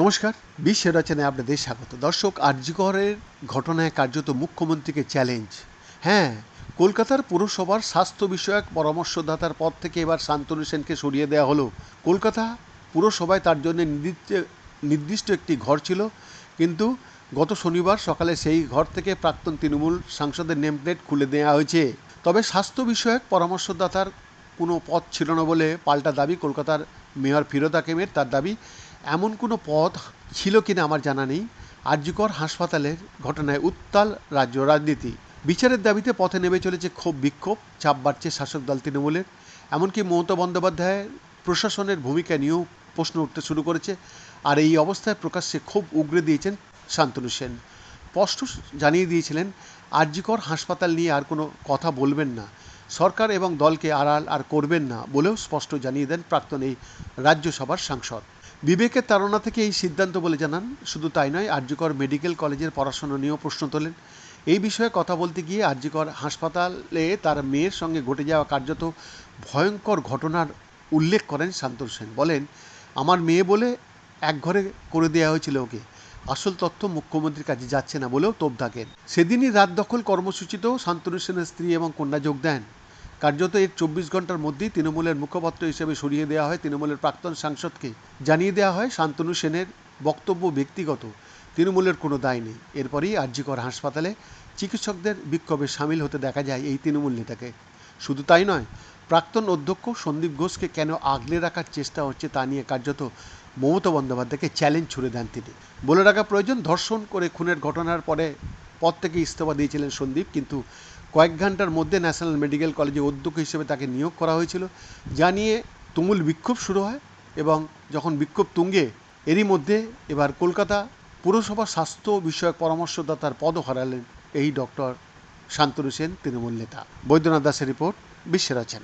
নমস্কার, বিশ্ব রচনায় আপনাদের স্বাগত। দর্শক আর্যিকরের ঘটনায় কার্যত মুখ্যমন্ত্রীকে চ্যালেঞ্জ হ্যাঁ কলকাতার পুরসভার স্বাস্থ্য বিষয়ক পরামর্শদাতার পদ থেকে এবার শান্তনু সেনকে সরিয়ে দেওয়া হলো। কলকাতা পুরসভায় তার জন্য নির্দিষ্ট নির্দিষ্ট একটি ঘর ছিল, কিন্তু গত শনিবার সকালে সেই ঘর থেকে প্রাক্তন তৃণমূল সাংসদের নেমপ্লেট খুলে দেওয়া হয়েছে। তবে স্বাস্থ্য বিষয়ক পরামর্শদাতার কোনো পদ ছিল না বলে পাল্টা দাবি কলকাতার মেয়র ফিরোদ হাকিমের তার দাবি, এমন কোনো পদ ছিল কিনা আমার জানা নেই। আরজিকর হাসপাতালের ঘটনায় উত্তাল রাজ্য রাজনীতি। বিচারের দাবিতে পথে নেমে চলেছে ক্ষোভ, বিক্ষোভ, চাপ বাড়ছে শাসক দল তৃণমূলের। এমনকি মমতা বন্দ্যোপাধ্যায়ের প্রশাসনের ভূমিকা নিয়েও প্রশ্ন উঠতে শুরু করেছে। আর এই অবস্থায় প্রকাশ্যে ক্ষোভ উগরে দিয়েছেন শান্তনু সেন। স্পষ্ট জানিয়ে দিয়েছিলেন, আরজিকর হাসপাতাল নিয়ে আর কোনো কথা বলবেন না। সরকার এবং দলকে আড়াল আর করবেন না বলেও স্পষ্ট জানিয়ে দেন প্রাক্তন এই রাজ্যসভার সাংসদ। বিবেকের তাড়না থেকে এই সিদ্ধান্ত বলে জানান, শুধু তাই নয়, আরজিকর মেডিকেল কলেজের পড়াশোনা নিয়েও প্রশ্ন তোলেন। এই বিষয়ে কথা বলতে গিয়ে আরজিকর হাসপাতালে তার মেয়ের সঙ্গে ঘটে যাওয়া কার্যত ভয়ঙ্কর ঘটনার উল্লেখ করেন শান্তনু সেন। বলেন, আমার মেয়ে বলে এক ঘরে করে দেওয়া হয়েছিল ওকে। আসল তথ্য মুখ্যমন্ত্রীর কাছে যাচ্ছে না বলেও তোপ থাকেন সেদিনই রাত দখল কর্মসূচিতেও শান্তনু সেনের স্ত্রী এবং কন্যা যোগ দেন। কার্যত এর চব্বিশ ঘণ্টার মধ্যেই তৃণমূলের মুখপাত্র হিসেবে সরিয়ে দেওয়া হয় তৃণমূলের প্রাক্তন সাংসদকে। জানিয়ে দেওয়া হয়, শান্তনু সেনের বক্তব্য ব্যক্তিগত, তৃণমূলের কোনো দায় নেই। এরপরেই আরজিকর হাসপাতালে চিকিৎসকদের বিক্ষোভে সামিল হতে দেখা যায় এই তৃণমূল নেতাকে। শুধু তাই নয়, প্রাক্তন অধ্যক্ষ সন্দীপ ঘোষকে কেন আগলে রাখার চেষ্টা হচ্ছে তা নিয়ে কার্যত মমতা বন্দ্যোপাধ্যায়কে চ্যালেঞ্জ ছুড়ে দেন তিনি। বলে রাখা প্রয়োজন, ধর্ষণ করে খুনের ঘটনার পরে পদ থেকে ইস্তফা দিয়েছিলেন সন্দীপ, কিন্তু কয়েক ঘণ্টার মধ্যে ন্যাশনাল মেডিকেল কলেজে অধ্যক্ষ হিসেবে তাকে নিয়োগ করা হয়েছিল, যা নিয়ে তুমুল বিক্ষোভ শুরু হয় এবং যখন বিক্ষোভ তুঙ্গে, এরই মধ্যে এবার কলকাতা পুরসভা স্বাস্থ্য বিষয়ক পরামর্শদাতার পদ হারালেন এই ডক্টর শান্তনু সেন, তৃণমূল নেতা। বৈদ্যনাথ দাসের রিপোর্ট বিশ্বের রচনা।